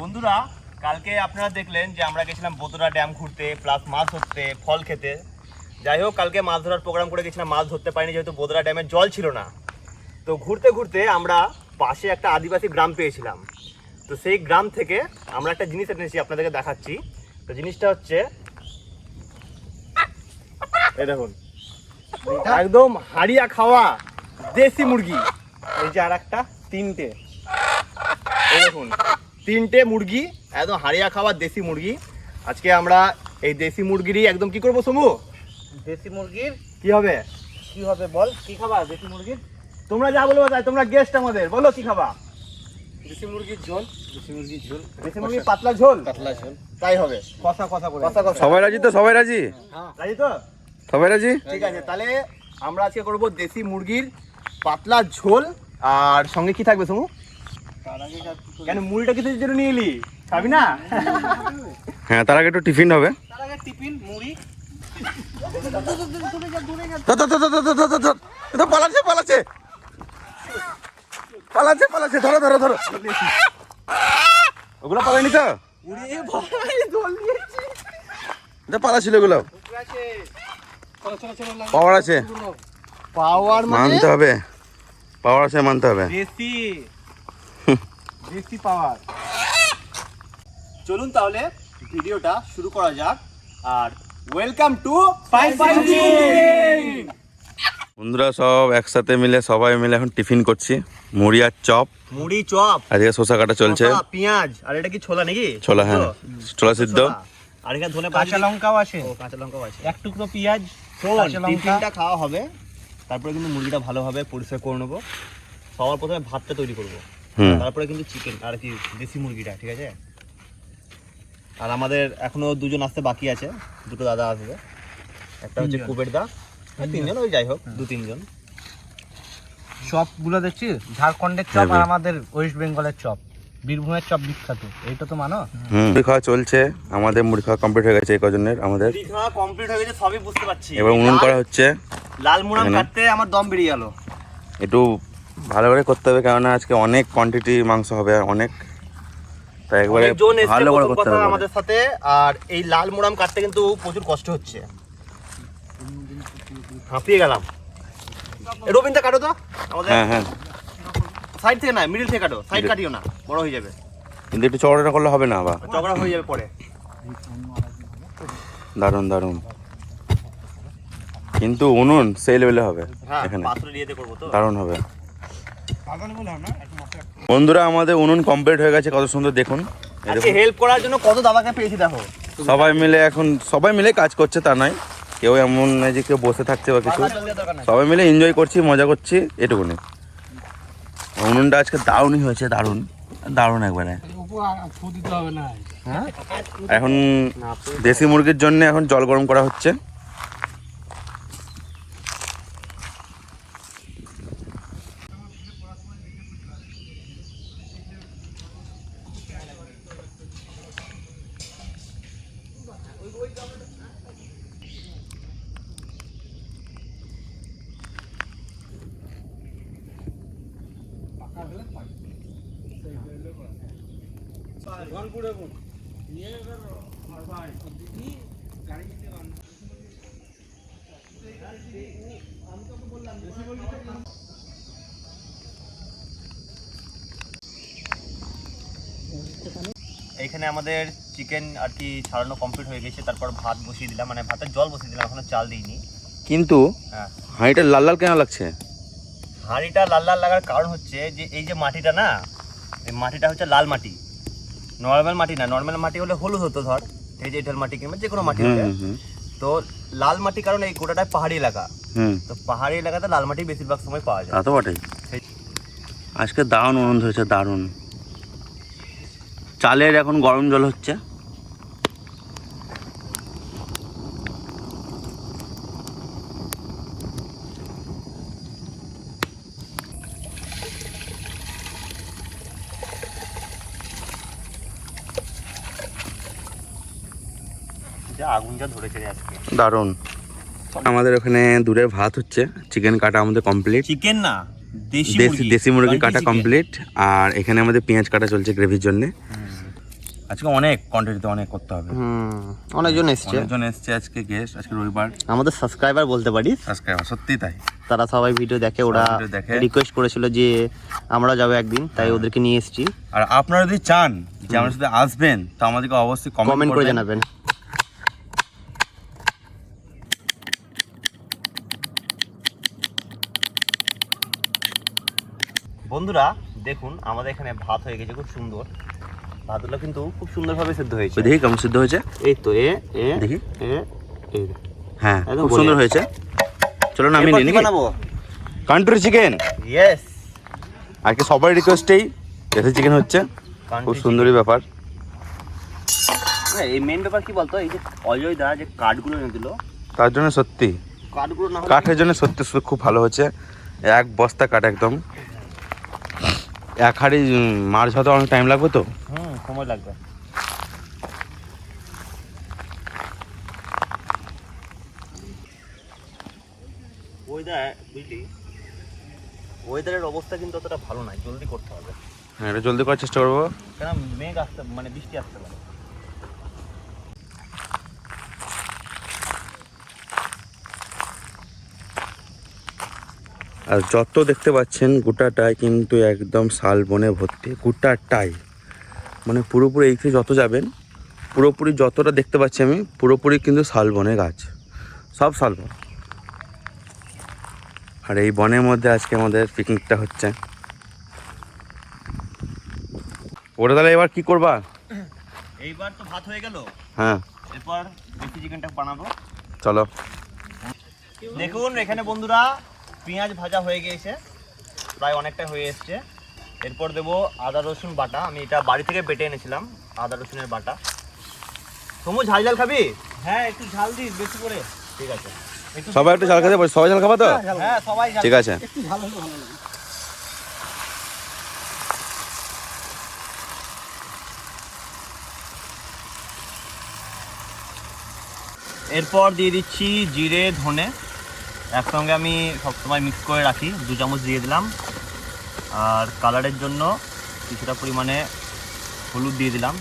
বন্ধুরা, কালকে আপনারা দেখলেন যে আমরা গেছিলাম বোতরা ড্যাম ঘুরতে প্লাস মাছ ধরতে, ফল খেতে। যাই হোক, কালকে মাছ ধরার প্রোগ্রাম করে গেছিলাম, মাছ ধরতে পারিনি যেহেতু বোতরা ড্যামে জল ছিল না। তো ঘুরতে ঘুরতে আমরা পাশে একটা আদিবাসী গ্রাম পেয়েছিলাম। তো সেই গ্রাম থেকে আমরা একটা জিনিস এনেছি, আপনাদেরকে দেখাচ্ছি। তো জিনিসটা হচ্ছে, এই দেখুন, একদম হাড়িয়া খাওয়া দেশি মুরগি। এই যে আর একটা তিনটে। এই দেখুন তিনটে মুরগি একদম হাড়িয়া খাওয়া দেশি মুরগি। আজকে আমরা এই দেশি মুরগিরই একদম কি করব সমু? দেশি মুরগির? কি হবে? কি হবে বল? কি খাবা দেশি মুরগির? তোমরা যা বলব তাই তোমরা গেস্ট আমাদের। বলো কি খাবা? দেশি মুরগির ঝোল। দেশি মুরগির ঝোল। দেশি মুরগির পাতলা ঝোল? পাতলা ঝোল। তাই হবে। কষা কষা করে কষা কষা। সবাই রাজি তো? সবাই রাজি? হ্যাঁ। রাজি তো? সবাই রাজি? ঠিক আছে তাহলে আমরা আজকে করব দেশি মুরগির পাতলা ঝোল। আর সঙ্গে কি থাকবে সমু? কেন মুড়িটা কিছু জন্য নিয়ে এলি? খাবি না? হ্যাঁ তার আগে একটু টিফিন হবে। তার আগে টিফিন মুড়ি। পালাচ্ছে পালাচ্ছে। পালাচ্ছে পালাচ্ছে ধরো ধরো ধরো। ওগুলো পালায়নি তো? এটা পালাছিল ওগুলো পাওয়ার আছে। পাওয়ার মানে? মানতে হবে। পাওয়ার আছে মানতে হবে। দেশি পাওয়ার। চলুন তাহলে ভিডিওটা শুরু করা যাক। আর ওয়েলকাম টু বন্ধুরা সব একসাথে মিলে সবাই মিলে এখন টিফিন করছি। মুড়ি আর চপ। মুড়ি চপ। আজকে শসা কাটা চলছে। পেঁয়াজ। আর এটা কি ছোলা নাকি? ছোলা হ্যাঁ। ছোলা সিদ্ধ। আর এখানে ধনে কাঁচা লঙ্কাও আছে। ও কাঁচা লঙ্কাও আছে। এক টুকরো পেঁয়াজ। টিফিনটা খাওয়া হবে। তারপরে কিন্তু মুরগিটা ভালোভাবে পরিষ্কার করে নেব। সবার প্রথমে ভাতটা তৈরি করব। তারপরে কিন্তু চিকেন আর কি দেশি মুরগিটা ঠিক আছে? আর আমাদের এখনও দুজন আসতে বাকি আছে দুটো দাদা আসবে। একটা হচ্ছে। কুবের দা তিনজন। ওই যাই হোক দু তিনজন। চপগুলো দেখছি ঝাড়খণ্ডের চপ আর আমাদের ওয়েস্ট বেঙ্গলের চপ বীরভূমের চপ বিখ্যাত এইটা তো মানো? মুড়ি খাওয়া চলছে আমাদের মুড়ি খাওয়া কমপ্লিট হয়ে গেছে এই কজনের আমাদের। মুড়ি খাওয়া কমপ্লিট হয়ে গেছে সবই বুঝতে পারছি। এবার উনুন করা হচ্ছে। লাল মুড়াম কাটতে আমার দম বেরিয়ে গেল। একটু ভালো করে করতে হবে কেননা আজকে অনেক কোয়ান্টিটি মাংস হবে অনেক। তাই একবারে ভালো করে করতে হবে। আমাদের সাথে আর এই লাল মুড়াম কাটতে কিন্তু প্রচুর কষ্ট হচ্ছে। হাঁপিয়ে গেলাম। রবিনটা কাটো তো? আমাদের হ্যাঁ হ্যাঁ। সাইড থেকে না মিডিল থেকে কাটো। সাইড কাটিও না বড় হয়ে যাবে। কিন্তু একটু চড়াটা করলে হবে না বা চকড়া হয়ে যাবে পরে। দারুণ দারুণ। কিন্তু উনুন সেই লেভেলে হবে হ্যাঁ এখানে। দারুণ হবে। বন্ধুরা আমাদের উনুন কমপ্লিট হয়ে গেছে কত সুন্দর দেখুন। হেল্প করার জন্য কত দাদাকে পেয়েছি দেখো। সবাই মিলে এখন সবাই মিলে কাজ করছে তা নয়। কেউ এমন নয় যে কেউ বসে থাকছে বা কিছু। সবাই মিলে এনজয় করছি মজা করছি এটুকুনি। উনুনটা আজকে দারুণই হয়েছে দারুণ। দারুণ একবারে। হ্যাঁ? এখন দেশি মুরগির জন্য এখন জল গরম করা হচ্ছে। এইখানে আমাদের চিকেন আর কি ছাড়ানো কমপ্লিট হয়ে গেছে তারপর ভাত বসিয়ে দিলাম মানে ভাতের জল বসিয়ে দিলাম এখনও চাল দিইনি। কিন্তু হ্যাঁ। হাঁড়িটা লাল লাল কেন লাগছে? হাঁড়িটা লাল লাল লাগার কারণ হচ্ছে যে এই যে মাটিটা না এই মাটিটা হচ্ছে লাল মাটি। নর্মাল মাটি না নর্মাল মাটি হলে হলুদ হতো ধর এই যে এঁটেল মাটি কিংবা যে কোনো মাটি হলে। তো লাল মাটি কারণ এই গোটাটা পাহাড়ি এলাকা। তো পাহাড়ি এলাকাতে লাল মাটি বেশিরভাগ সময় পাওয়া যায়। তা তো বটেই। আজকে দারুণ আনন্দ হয়েছে দারুণ। চালের এখন গরম জল হচ্ছে। যে আগুন ধরেছে আজকে। দারুণ। আমাদের ওখানে দূরে ভাত হচ্ছে চিকেন কাটা আমাদের কমপ্লিট চিকেন না দেশি দেশি দেশি মুরগি কাটা কমপ্লিট আর এখানে আমাদের পেঁয়াজ কাটা চলছে গ্রেভির জন্য। আজকে অনেক কোয়ান্টিটিতে অনেক করতে হবে। হুম অনেকজন এসছে। অনেকজন এসছে আজকে গেস্ট আজকে রবিবার। আমাদের সাবস্ক্রাইবার বলতে পারিস? সাবস্ক্রাইবার সত্যি তাই। তারা সবাই ভিডিও দেখে ওরা দেখে। রিকোয়েস্ট করেছিল যে আমরা যাব একদিন তাই হ্যাঁ। ওদেরকে নিয়ে এসেছি। আর আপনারা যদি চান যে আমার সাথে আসবেন তো আমাদেরকে অবশ্যই কমেন্ট করে জানাবেন। বন্ধুরা দেখুন আমাদের এখানে ভাত হয়ে গেছে খুব সুন্দর। ভাতগুলো কিন্তু খুব সুন্দরভাবে সেদ্ধ হয়েছে। দেখি কেমন সিদ্ধ হয়েছে। এই তো এ এ দেখি। এ এই হ্যাঁ খুব সুন্দর হয়েছে। চলো না আমি নিই বানাবো? কান্ট্রি চিকেন ইয়েস আজকে সবার রিকোয়েস্টেই দেশি চিকেন হচ্ছে। খুব সুন্দরই ব্যাপার। এই মেন ব্যাপার কি বলতো? এই যে অজয় দা যে কার্ডগুলো এনে দিল তার জন্য সত্যি। কার্ডগুলো না কাঠের জন্য সত্যি সত্যি খুব ভালো হচ্ছে। এক বস্তা কাঠ একদম। এক হাড়ি মাছ হতে অনেক টাইম লাগবে তো? হুম সময় লাগবে। ওয়েদার বুঝলি? ওয়েদারের অবস্থা কিন্তু অতটা ভালো নয় জলদি করতে হবে। হ্যাঁ এটা জলদি করার চেষ্টা করব। কেন মেঘ আসতে মানে বৃষ্টি আসতে পারে। আর যত দেখতে পাচ্ছেন গোটাটাই কিন্তু একদম শাল বনে ভর্তি গোটাটাই। মানে পুরোপুরি এই যত যাবেন পুরোপুরি যতটা দেখতে পাচ্ছি আমি পুরোপুরি কিন্তু শাল বনে গাছ সব শাল বন আর এই বনের মধ্যে আজকে আমাদের পিকনিকটা হচ্ছে। ওটা তাহলে এবার কি করবা? এইবার তো ভাত হয়ে গেল। হ্যাঁ। এরপর চিকেনটা বানাবো। চলো। দেখুন এখানে বন্ধুরা পেঁয়াজ ভাজা হয়ে গিয়েছে প্রায় অনেকটা হয়ে এসছে। এরপর দেবো আদা রসুন বাটা। আমি এটা বাড়ি থেকে বেটে এনেছিলাম আদা রসুনের বাটা। সমু ঝাল ঝাল খাবি? হ্যাঁ একটু ঝাল দিস বেশি করে। ঠিক আছে। সবাই একটু ঝাল খেতে পারি সবাই ঝাল খাবা তো? হ্যাঁ সবাই ঝাল ঠিক আছে। এরপর দিয়ে দিচ্ছি জিরে ধনে। একসঙ্গে আমি সবসময় মিক্স করে রাখি। দু চামচ দিয়ে দিলাম। আর কালারের জন্য কিছুটা পরিমাণে হলুদ দিয়ে দিলাম।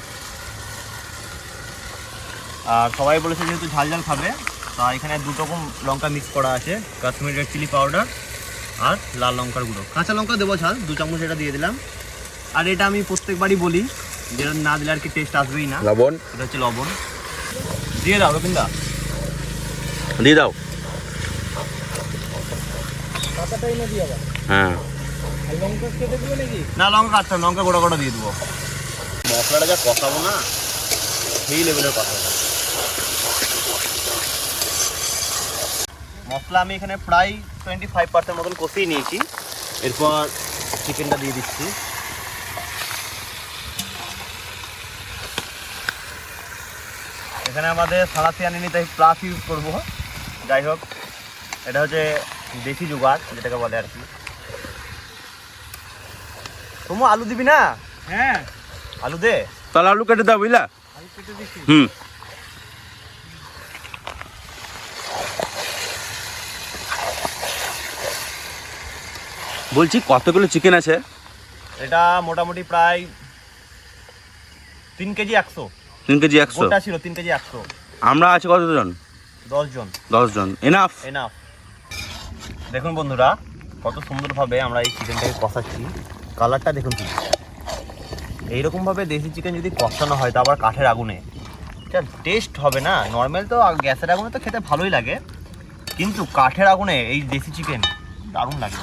আর সবাই বলেছে যেহেতু ঝাল ঝাল খাবে তা এখানে দুটো রকম লঙ্কা মিক্স করা আছে। কাশ্মীর রেড চিলি পাউডার আর লাল লঙ্কার গুঁড়ো। কাঁচা লঙ্কা দেবো ঝাল দু চামচ এটা দিয়ে দিলাম। আর এটা আমি প্রত্যেকবারই বলি যেটা না দিলে আর কি টেস্ট আসবেই না। লবণ। এটা হচ্ছে লবণ। দিয়ে দাও রবীন্দা দিয়ে দাও। হ্যাঁ। না লঙ্কা কাটতে লঙ্কা গোটা গোটা দিয়ে দেবো। মশলাটা যা কষাবো না সেই লেভেলের কষাবো মশলা আমি এখানে প্রায় টোয়েন্টি ফাইভ পার্সেন্ট মতন কষিয়ে নিয়েছি। এরপর চিকেনটা দিয়ে দিচ্ছি। এখানে আমাদের সারাতে আনিনি তাই প্লাস ইউজ করব। যাই হোক এটা হচ্ছে দেশি জুগাড় যেটাকে বলে আর কি। তোমার আলু দিবি না? হ্যাঁ। আলু দে। তাহলে আলু কেটে দাও বুঝলা? হুম। বলছি কতগুলো চিকেন আছে? এটা মোটামুটি প্রায় তিন কেজি একশো। তিন কেজি একশো? ছিল তিন কেজি একশো। আমরা আছি কতজন? দশ জন দশ জন এনাফ এনাফ দেখুন বন্ধুরা কত সুন্দরভাবে আমরা এই চিকেনটাকে কষাচ্ছি। কালারটা দেখুন কি। এইরকমভাবে দেশি চিকেন যদি কষানো হয় তা আবার কাঠের আগুনে। যা টেস্ট হবে না। নর্মাল তো গ্যাসের আগুনে তো খেতে ভালোই লাগে। কিন্তু কাঠের আগুনে এই দেশি চিকেন দারুণ লাগে।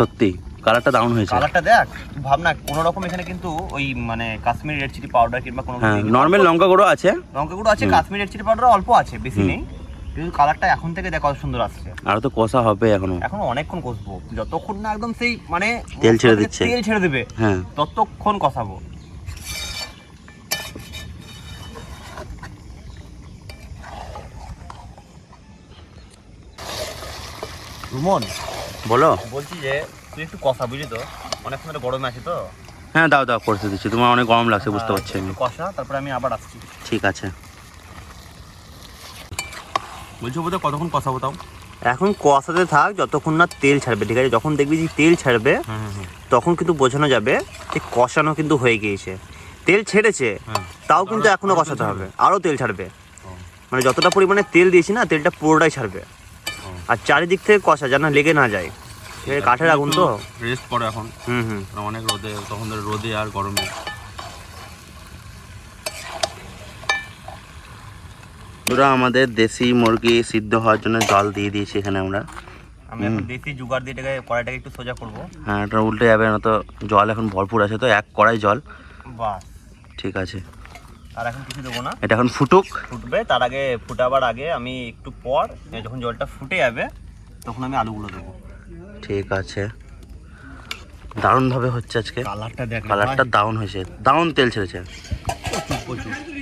সত্যি। কালারটা দারুণ হয়েছে। কালারটা দেখ ভাবনা কোনো রকম এখানে কিন্তু ওই মানে কাশ্মীরি রেড চিলি পাউডার কিংবা কোনো হ্যাঁ নর্মাল লঙ্কা গুঁড়ো আছে। লঙ্কা গুঁড়ো আছে। কাশ্মীরি রেড চিলি পাউডার অল্প আছে বেশি নেই। কিন্তু কালারটা এখন থেকে দেখ কত সুন্দর আসছে। আর তো কষা হবে এখনও। এখন অনেকক্ষণ কষবো। যতক্ষণ না একদম সেই মানে তেল ছেড়ে দিচ্ছে। তেল ছেড়ে দেবে হ্যাঁ। ততক্ষণ কষাবো। রুমন বলো। বলছি যে তুই একটু কষা বুঝলি তো? অনেকক্ষণ ধরে গরমে আছে তো? হ্যাঁ দাও দাও করতে দিচ্ছি। তোমার অনেক গরম লাগছে বুঝতে আহ, পারছি আমি। কষা তারপরে আমি আবার আসছি। ঠিক আছে। বলছো বোধহয় কতক্ষণ কষাবো তাও? এখন কষাতে থাক যতক্ষণ না তেল ছাড়বে ঠিক আছে? যখন দেখবি যে তেল ছাড়বে তখন কিন্তু বোঝানো যাবে যে কষানো কিন্তু হয়ে গিয়েছে। তেল ছেড়েছে হ্যাঁ। তাও কিন্তু এখনও কষাতে হবে আরও তেল ছাড়বে। মানে যতটা পরিমাণে তেল দিয়েছি না তেলটা পুরোটাই ছাড়বে। আর চারিদিক থেকে কষা যেন লেগে না যায়। কাঠের আগুন তো? রেস্ট করো এখন। হুম হুম। অনেক রোদে তখন ধরে রোদে আর গরমে। বন্ধুরা আমাদের দেশি মুরগি সিদ্ধ হওয়ার জন্য জল দিয়ে দিয়েছি এখানে আমরা। আমি এখন দেশি জুগার দিয়ে এটাকে কড়াইটাকে একটু সোজা করব। হ্যাঁ এটা উল্টে যাবে না তো জল এখন ভরপুর আছে তো এক কড়াই জল। বাস ঠিক আছে। আর এখন কিছু দেবো না। এটা এখন ফুটুক। ফুটবে তার আগে ফুটাবার আগে আমি একটু পর যখন জলটা ফুটে যাবে তখন আমি আলুগুলো দেবো। ঠিক আছে। দারুণভাবে হচ্ছে আজকে। কালারটা দেখ কালারটা দাউন হয়েছে। দাউন তেল ছেড়েছে। প্রচুর প্রচুর।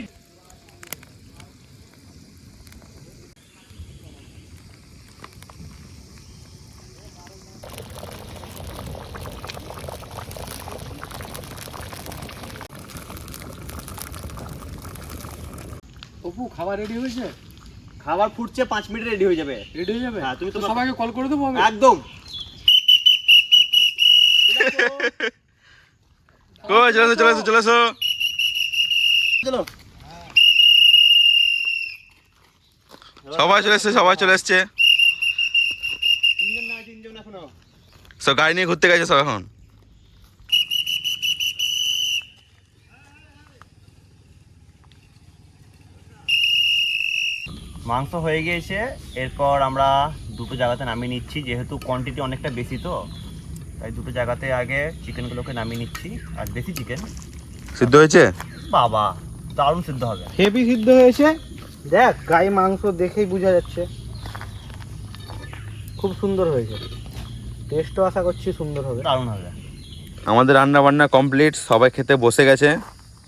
অপু খাবার রেডি হয়েছে? খাবার ফুটছে পাঁচ মিনিট রেডি হয়ে যাবে। রেডি হয়ে যাবে? হ্যাঁ, তুমি তো সবাইকে কল করে দেবো আমি? একদম। চলে এসো চলে এসো চলে এসো। চলো। সবাই চলে এসছে সবাই চলে এসছে। সব গাড়ি নিয়ে ঘুরতে গেছে সব এখন? মাংস হয়ে গিয়েছে। এরপর আমরা দুটো জায়গাতে নামিয়ে নিচ্ছি যেহেতু কোয়ান্টিটি অনেকটা বেশি তো তাই দুটো জায়গাতে আগে চিকেনগুলোকে নামিয়ে নিচ্ছি আর দেশি চিকেন সিদ্ধ হয়েছে? বাবা দারুণ সিদ্ধ হবে। হেভি সিদ্ধ হয়েছে। দেখ গায়ে মাংস দেখেই বোঝা যাচ্ছে। খুব সুন্দর হয়েছে। টেস্টও আশা করছি সুন্দর হবে। দারুণ হবে। আমাদের রান্না বান্না কমপ্লিট সবাই খেতে বসে গেছে।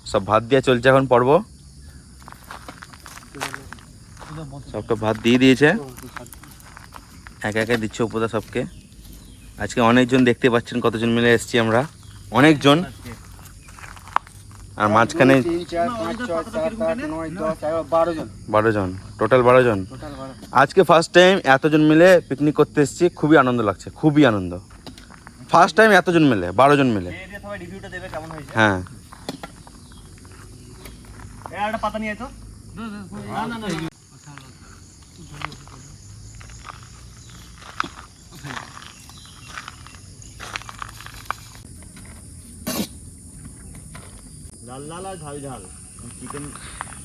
সব ভাত দিয়ে চলছে এখন পর্ব। সবটা ভাত দিয়ে দিয়েছে একে একে দিচ্ছে উপদা সবকে আজকে অনেকজন দেখতে পাচ্ছেন কতজন মিলে এসেছি আমরা অনেকজন আর মাঝখানে বারো জন টোটাল বারো জন আজকে ফার্স্ট টাইম এতজন মিলে পিকনিক করতে এসেছি খুবই আনন্দ লাগছে খুবই আনন্দ ফার্স্ট টাইম এতজন মিলে বারো জন মিলে হ্যাঁ পাতা নিয়ে না না না লাল লাল আর ঝাল ঝাল। চিকেন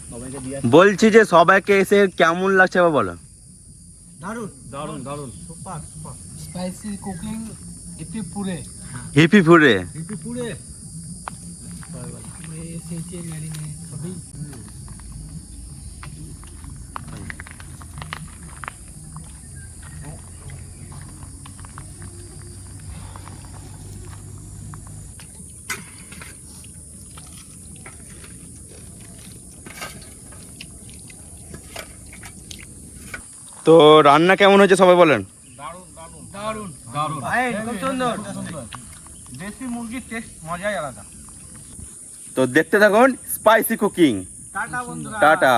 সবাইকে দিয়ে বলছি যে সবাইকে এসে কেমন লাগছে এবার বলো। দারুণ। দারুণ দারুণ। Super super. স্পাইসি কুকিং হিপি পুরে। হিপি পুরে। এসেছে ম্যারিনে সবই। তো রান্না কেমন হয়েছে সবাই বলেন? দারুণ দারুণ ভাই খুব সুন্দর। দেশি মুরগির টেস্ট মজাই আলাদা। তো দেখতে থাকুন স্পাইসি কুকিং টাটা